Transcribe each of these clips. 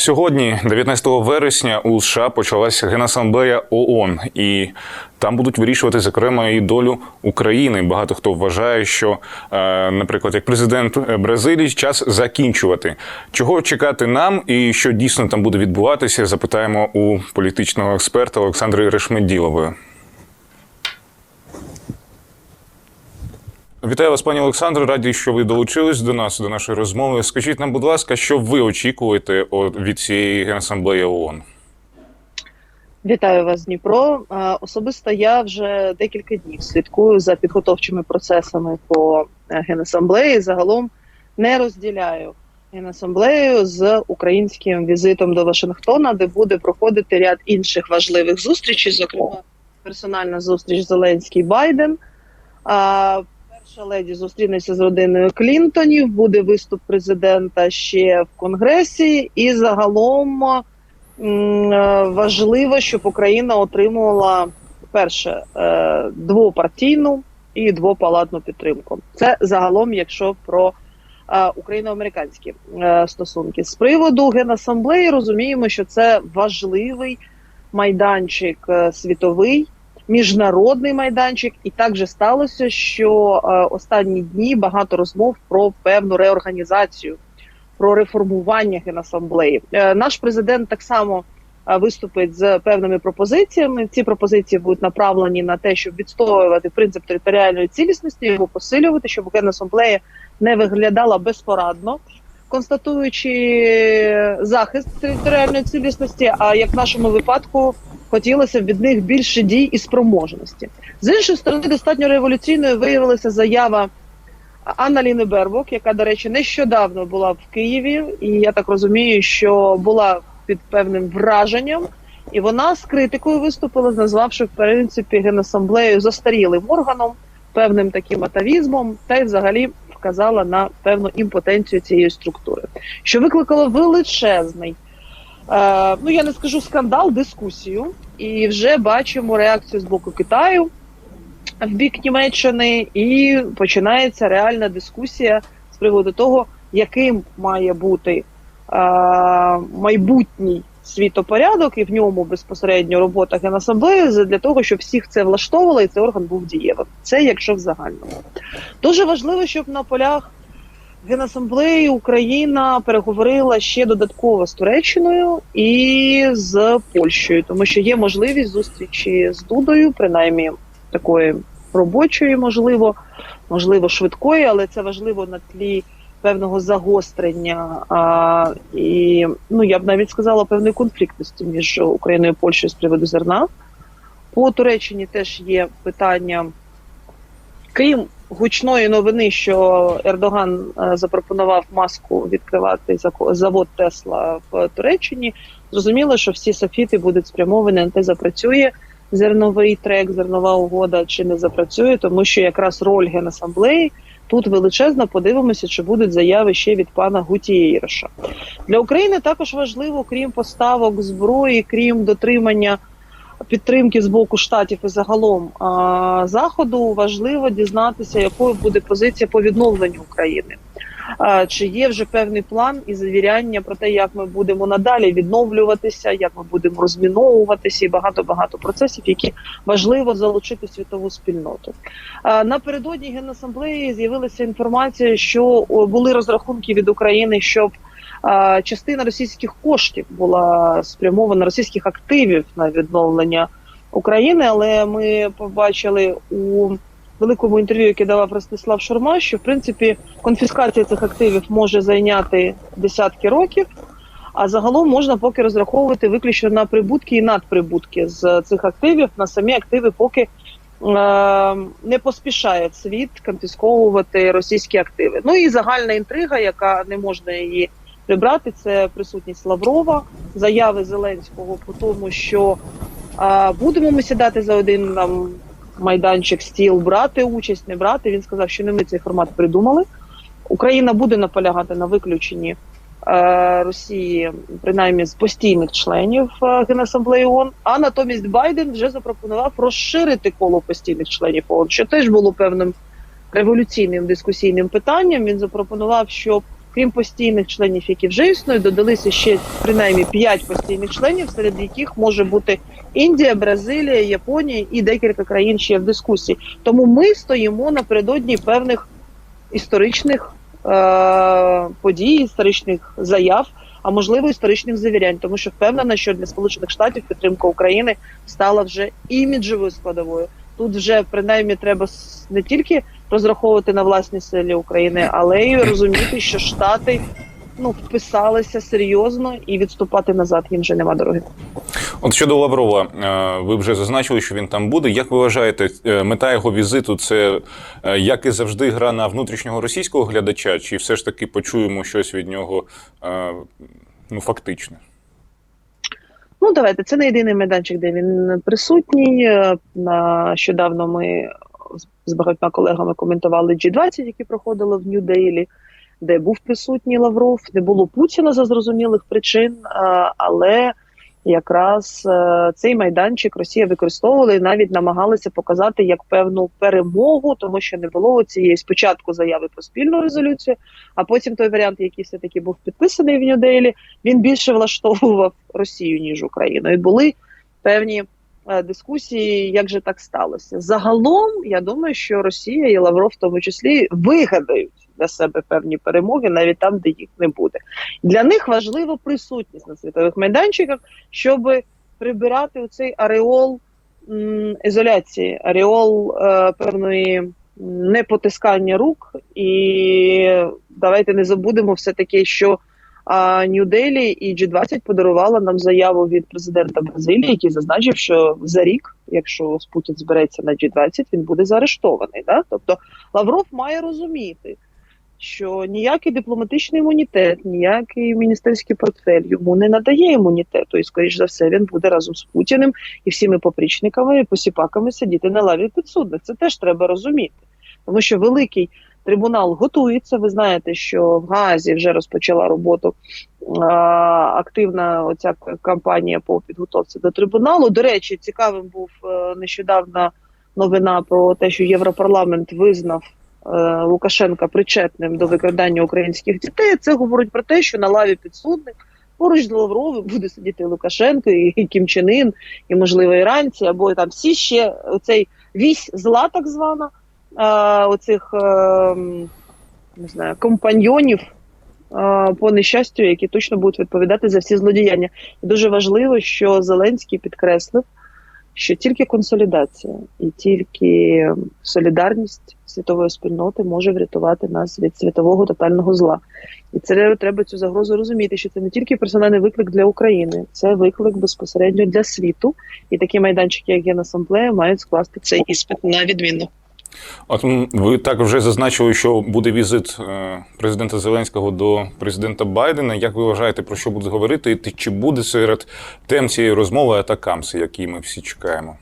Сьогодні, 19 вересня, у США почалася генасамблея ООН, і там будуть вирішувати зокрема і долю України. Багато хто вважає, що, е, наприклад, як президент Бразилії, час закінчувати. Чого чекати нам, і що дійсно там буде відбуватися, запитаємо у політичного експерта Олександри Решмеділової. Вітаю вас, пані Олександре. Раді, що ви долучились до нас, до нашої розмови. Скажіть нам, будь ласка, що ви очікуєте від цієї генасамблеї ООН? Вітаю вас, Дніпро. Особисто я вже декілька днів слідкую за підготовчими процесами по е, генасамблеї. Загалом не розділяю генасамблею з українським візитом до Вашингтона, де буде проходити ряд інших важливих зустрічей, зокрема персональна зустріч Зеленський Байден. А перша леді зустрінеться з родиною Клінтонів. Буде виступ президента ще в Конгресі, і загалом. Е, важливо, щоб Україна отримувала перше е, двопартійну і двопалатну підтримку. Це загалом, якщо про е, україно-американські стосунки з приводу генасамблеї, розуміємо, що це важливий майданчик світовий. Міжнародний майданчик, і так же сталося, що е, останні дні багато розмов про певну реорганізацію про реформування генасамблеї. Е, Наш президент так само е, виступить з певними пропозиціями. Ці пропозиції будуть направлені на те, щоб відстоювати принцип територіальної цілісності, його посилювати, щоб генасамблея не виглядала безпорадно. Констатуючи захист територіальної цілісності, а як в нашому випадку хотілося б від них більше дій і спроможності. З іншої сторони, достатньо революційною виявилася заява Анна-Ліни Бербок, яка, до речі, нещодавно була в Києві, і я так розумію, що була під певним враженням, і вона з критикою виступила, назвавши в принципі генасамблею застарілим органом, певним таким атавізмом, та й взагалі вказала на певну імпотенцію цієї структури, що викликало величезний. Е, ну я не скажу скандал, дискусію, і вже бачимо реакцію з боку Китаю в бік Німеччини, і починається реальна дискусія з приводу того, яким має бути е, майбутній світопорядок, і в ньому безпосередньо робота генасамблеї для того, щоб всіх це влаштовувало і цей орган був дієвим. Це якщо в загальному. Дуже важливо, щоб на полях Генасамблеї Україна переговорила ще додатково з Туреччиною і з Польщею, тому що є можливість зустрічі з Дудою, принаймні такої робочої, можливо, можливо, швидкої, але це важливо на тлі певного загострення а, і ну я б навіть сказала певної конфліктності між Україною і Польщею з приводу зерна. По Туреччині теж є питання, крім гучної новини, що Ердоган е, запропонував маску відкривати завод Тесла в Туреччині. Зрозуміло, що всі софіти будуть спрямовані те, запрацює зерновий трек, зернова угода чи не запрацює, тому що якраз роль генасамблеї тут величезна. Подивимося, чи будуть заяви ще від пана Гутієроша. Для України також важливо, крім поставок зброї, крім дотримання підтримки з боку штатів і загалом а, заходу, важливо дізнатися, якою буде позиція по відновленню України. Чи є вже певний план і завіряння про те, як ми будемо надалі відновлюватися, як ми будемо розміновуватися, і багато багато процесів, які важливо залучити світову спільноту. Напередодні генасамблеї з'явилася інформація, що були розрахунки від України, щоб частина російських коштів була спрямована російських активів на відновлення України. Але ми побачили у великому інтерв'ю, яке давав Ростислав Шурма, що в принципі конфіскація цих активів може зайняти десятки років. А загалом можна поки розраховувати виключно на прибутки і надприбутки з цих активів. На самі активи поки е, не поспішає світ конфісковувати російські активи. Ну і загальна інтрига, яка не можна її прибрати, це присутність Лаврова, заяви Зеленського по тому, що е, будемо ми сідати за один там майданчик, стіл, брати участь, не брати. Він сказав, що не ми цей формат придумали. Україна буде наполягати на виключенні е, Росії, принаймні з постійних членів е, Генасамблеї ООН, а натомість Байден вже запропонував розширити коло постійних членів ООН, що теж було певним революційним дискусійним питанням. Він запропонував, щоб крім постійних членів, які вже існують, додалися ще принаймні 5 постійних членів, серед яких може бути Індія, Бразилія, Японія і декілька країн ще в дискусії. Тому ми стоїмо напередодні певних історичних е- подій, історичних заяв, а можливо історичних завірянь, тому що впевнена, що для Сполучених Штатів підтримка України стала вже іміджевою складовою. Тут вже принаймні треба не тільки розраховувати на власні силі України, але й розуміти, що Штати ну вписалися серйозно і відступати назад їм вже нема дороги. От щодо Лаврова, е, ви вже зазначили, що він там буде. Як ви вважаєте, е, мета його візиту це е, як і завжди гра на внутрішнього російського глядача, чи все ж таки почуємо щось від нього ну фактичне? Ну давайте це не єдиний майданчик, де він присутній. Нещодавно ми з- багатьма колегами коментували G20, які проходили в Нью-Дейлі, де був присутній Лавров. Не було Путіна за зрозумілих причин, але якраз е, цей майданчик Росія використовувала і навіть намагалася показати як певну перемогу, тому що не було цієї спочатку заяви про спільну резолюцію, а потім той варіант, який все таки був підписаний в Нью-Дейлі, він більше влаштовував Росію ніж Україну. І були певні дискусії, як же так сталося. Загалом, я думаю, що Росія і Лавров, в тому числі, вигадають для себе певні перемоги, навіть там, де їх не буде. Для них важлива присутність на світових майданчиках, щоб прибирати у цей ареол ізоляції, ареол е, певної непотискання рук. І давайте не забудемо все таки, що а Нью-Делі і G20 подарувала нам заяву від президента Бразилії, який зазначив, що за рік, якщо Путін збереться на G20, він буде заарештований. Да? Тобто Лавров має розуміти, що ніякий дипломатичний імунітет, ніякий міністерський портфель йому не надає імунітету, і скоріш за все він буде разом з Путіним і всіми поплічниками і посіпаками сидіти на лаві підсудних. Це теж треба розуміти, тому що великий трибунал готується. Ви знаєте, що в Гаазі вже розпочала роботу а, активна оця кампанія по підготовці до трибуналу. До речі, цікавим був е, нещодавна новина про те, що Європарламент визнав. е, Лукашенка причетним до викрадання українських дітей. Це говорить про те, що на лаві підсудних поруч з Лавровим буде сидіти Лукашенко і, Кім Чен і можливо іранці, або там всі ще оцей вісь зла, так звана, оцих не знаю, компаньйонів по нещастю, які точно будуть відповідати за всі злодіяння. І дуже важливо, що Зеленський підкреслив, що тільки консолідація і тільки солідарність світової спільноти може врятувати нас від світового тотального зла. І це треба цю загрозу розуміти, що це не тільки персональний виклик для України, це виклик безпосередньо для світу. І такі майданчики, як Генасамблея, мають скласти цей іспит на відмінно. От ви так вже зазначили, що буде візит е, президента Зеленського до президента Байдена. Як ви вважаєте, про що буде говорити? І чи буде серед тем цієї розмови атакамси, які ми всі чекаємо?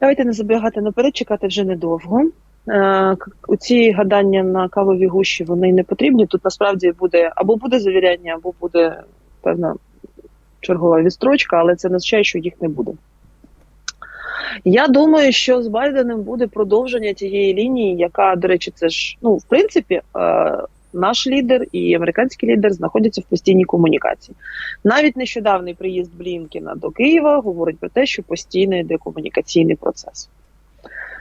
Давайте не забігати наперед, чекати вже недовго. Е, У ці гадання на кавові гущі вони не потрібні. Тут насправді буде або буде завіряння, або буде певна чергова відстрочка, але це означає, що їх не буде. Я думаю, що з Байденом буде продовження тієї лінії, яка, до речі, це ж ну, в принципі, е, наш лідер і американський лідер знаходяться в постійній комунікації. Навіть нещодавний приїзд Блінкіна до Києва говорить про те, що постійно йде комунікаційний процес.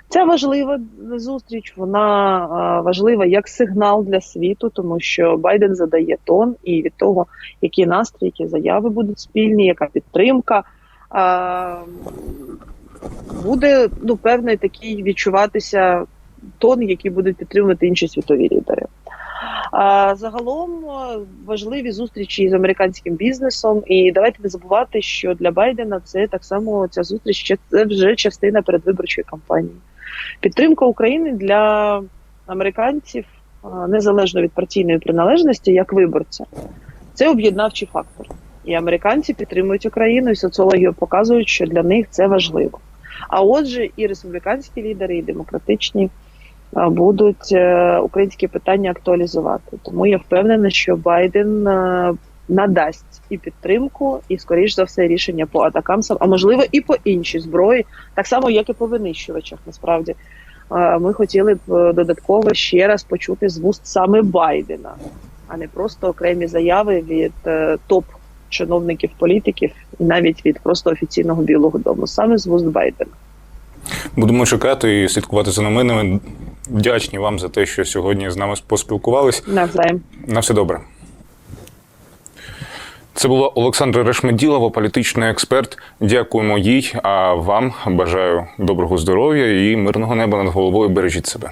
Ця важлива зустріч, вона е, важлива як сигнал для світу, тому що Байден задає тон, і від того, які настрої, які заяви будуть спільні, яка підтримка. Е, Буде ну певний такий відчуватися тон, який будуть підтримувати інші світові лідери. А, загалом е, важливі зустрічі з американським бізнесом, і давайте не забувати, що для Байдена це так само ця зустріч це вже частина передвиборчої кампанії. Підтримка України для американців незалежно від партійної приналежності, як виборця, це об'єднавчий фактор. І американці підтримують Україну, і соціологію показують, що для них це важливо. А отже, і республіканські лідери, і демократичні будуть е, українські питання актуалізувати. Тому я впевнена, що Байден е, надасть і підтримку, і скоріш за все рішення по атакамсам, а можливо і по іншій зброї, так само як і по винищувачах, насправді. е, ми хотіли б е, додатково ще раз почути з вуст саме Байдена, а не просто окремі заяви від е, топ чиновників, політиків, і навіть від просто офіційного Білого Дому, саме з вуст Байдена. Будемо чекати і слідкувати за новинами. Вдячні вам за те, що сьогодні з нами поспілкувались. Навзаєм. На все добре. Це була Олександра Решмеділова, політичний експерт. Дякуємо їй. А вам бажаю доброго здоров'я і мирного неба над головою. Бережіть себе.